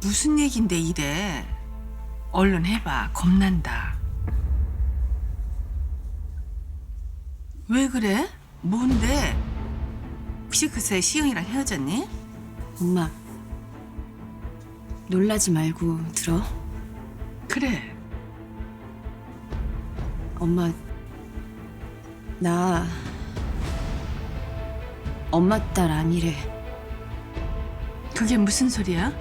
무슨 얘긴데 이래? 얼른 해봐. 겁난다. 왜 그래? 뭔데? 혹시 그새 시영이랑 헤어졌니? 엄마, 놀라지 말고 들어. 그래. 엄마, 나 엄마 딸 아니래. 그게 무슨 소리야?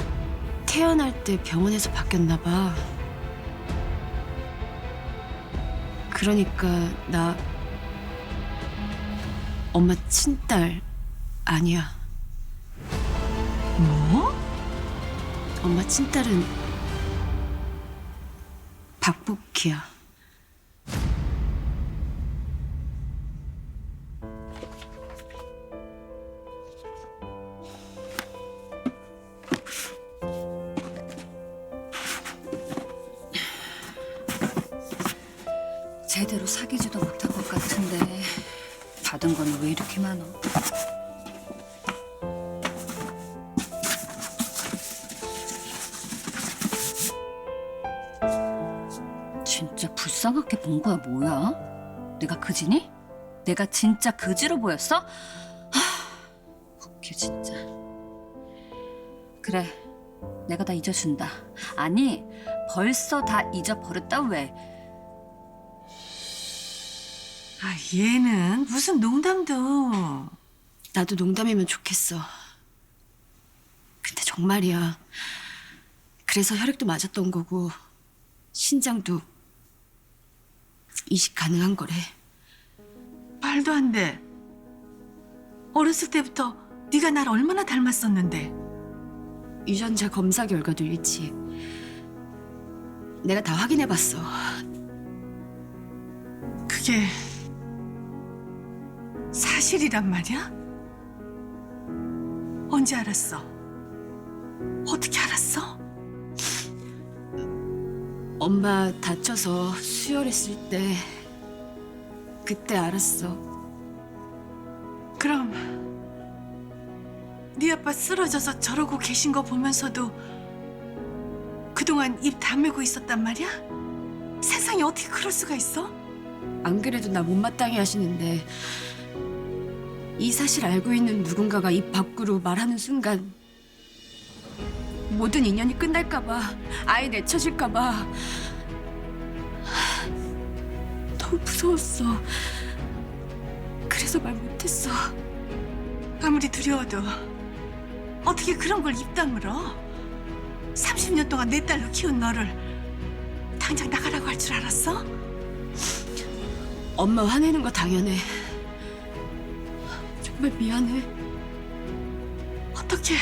태어날 때 병원에서 바뀌었나 봐. 그러니까 나 엄마 친딸 아니야. 뭐? 엄마 친딸은 박복희야. 제대로 사귀지도 못한 것 같은데 받은 건왜 이렇게 많어? 진짜 불쌍하게 본 거야 뭐야? 내가 그지니? 내가 진짜 그지로 보였어? 하, 웃겨 진짜. 그래, 내가 다 잊어준다. 아니, 벌써 다 잊어버렸다 왜? 아, 얘는 무슨 농담도. 나도 농담이면 좋겠어. 근데 정말이야. 그래서 혈액도 맞았던 거고 신장도 이식 가능한 거래. 말도 안 돼. 어렸을 때부터 네가 날 얼마나 닮았었는데. 유전자 검사 결과도 일치해. 내가 다 확인해봤어. 그게 사실이란 말이야? 언제 알았어? 어떻게 알았어? 엄마 다쳐서 수혈했을 때 그때 알았어. 그럼 네 아빠 쓰러져서 저러고 계신 거 보면서도 그동안 입 다물고 있었단 말이야? 세상에 어떻게 그럴 수가 있어? 안 그래도 나 못마땅해 하시는데 이 사실 알고 있는 누군가가 입 밖으로 말하는 순간 모든 인연이 끝날까봐 아예 내쳐질까봐 너무 무서웠어. 그래서 말 못했어. 아무리 두려워도 어떻게 그런 걸 입 다물어? 30년 동안 내 딸로 키운 너를 당장 나가라고 할 줄 알았어? 엄마 화내는 거 당연해. 정말 미안해. 어떻게